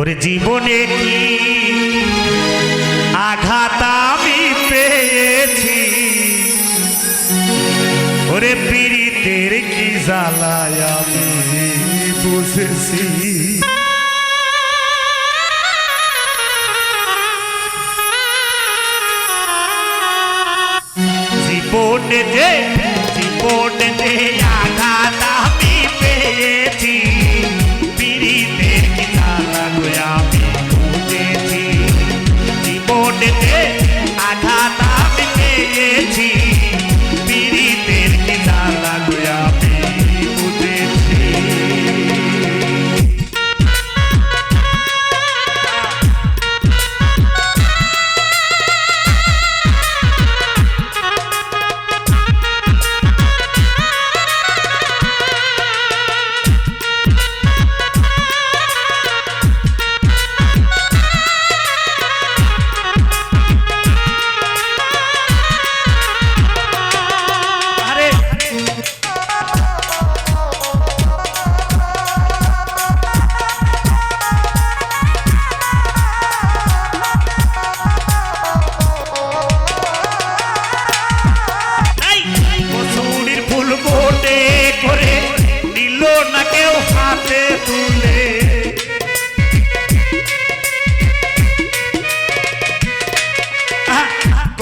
ওরে জীবনে কি আঘাত আমি পেয়েছি? ওরে পীড়িতের কি জ্বালায় আমি বুঝেছি। জীবনে যে জীবনে যে আঘাত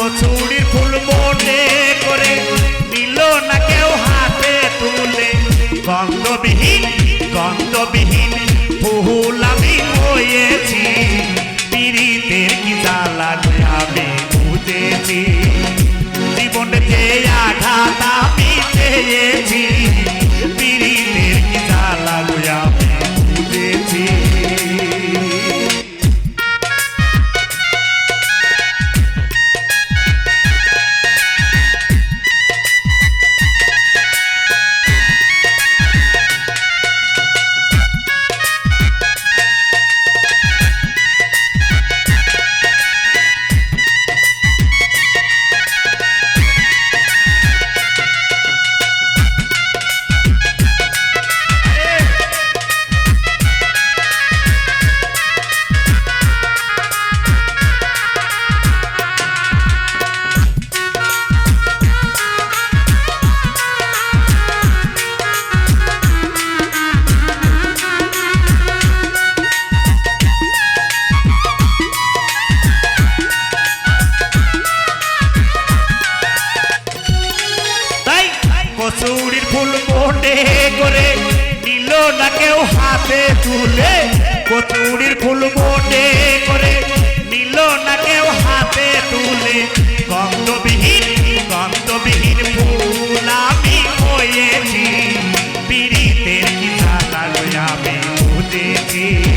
কচুরির ফুল মনে করে নিল না কেউ হাতে তুলে। গন্ধবিহীন গন্ধবিহীন করে নিল না কেউ হাতে তুলে। কচুরির ফুল মোটে করে নিল না কেউ হাতে তুলে। গন্ধবিহীন গন্ধবিহীন ফুল আমি হয়েছি। পিড়িতে কি জ্বালা আমি বুঝেছি।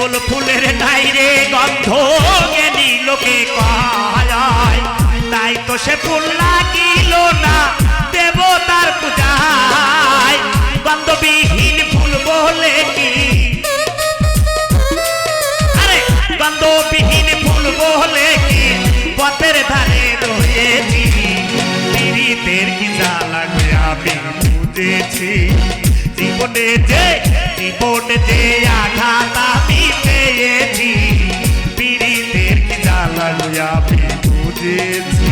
শিমুল ফুলের নাই রে গন্ধ জ্ঞানী লোকে কয় তাই তো সে ফুল লাগিল না দেবতার পূজায়। গন্ধবিহীন ফুল বলে কি? আরে গন্ধবিহীন ফুল বলে কি? পথের ধারে রয়েছি। পীড়িতের কি জ্বালা আমি বুঝেছি। জীবনে যে জীবনে যে আঘাত আমি পেয়েছি পীড়িতের জ্বালা আমি বুঝেছি।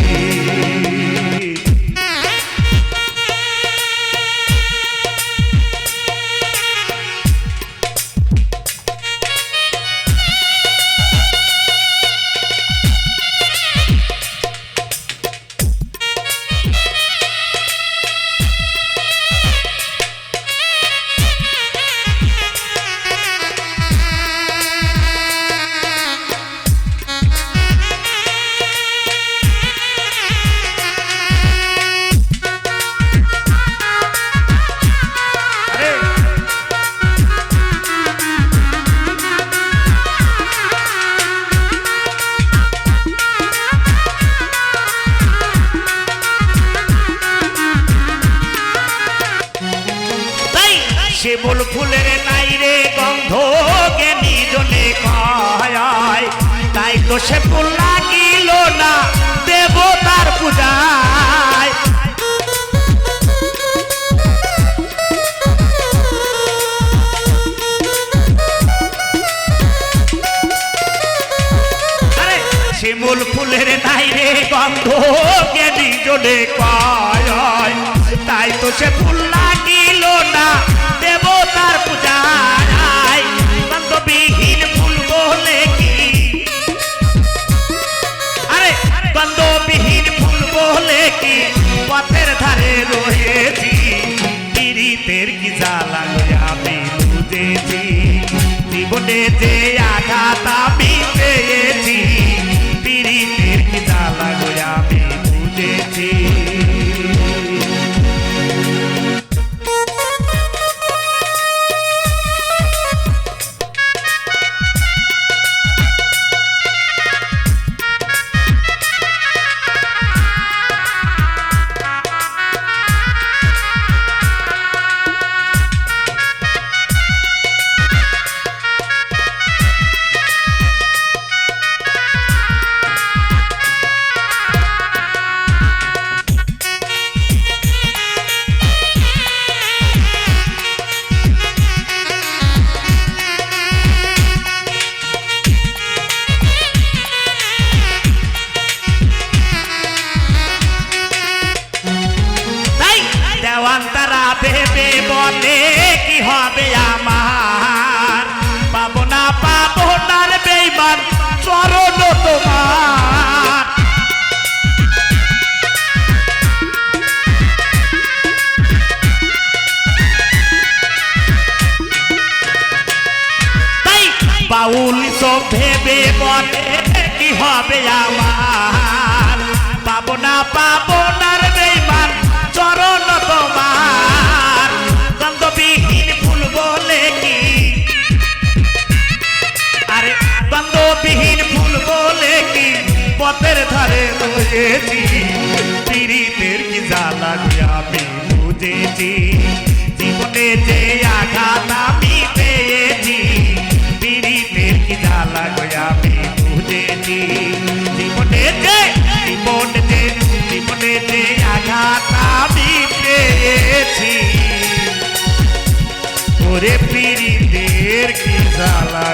ফুলের নাই রে গন্ধ জ্ঞানী জনে কয় তাই তো সে ফুল লাগিল না দেবতার পূজায়। শিমুল ফুলের নাই রে গন্ধ জ্ঞানী জনে কয় তাই তো সে ফুল জীবনে যে আঘাত বলে কি হবে আমার? পাবো না পাবো না রে বেইমান, চরণ তোমার। গন্ধবিহীন ফুল বলে কি? আরে, গন্ধবিহীন ফুল বলে কি? পথের ধারে রয়েছি, পীড়িতের কি জ্বালা আমি বুঝেছি? জীবনে যে আঘাত আমি পেয়েছি, পীড়িতের কি জ্বালা আমি বুঝেছি জীবনে যে জীবনে যে জীবনে যে আঘাত কি জ্বালা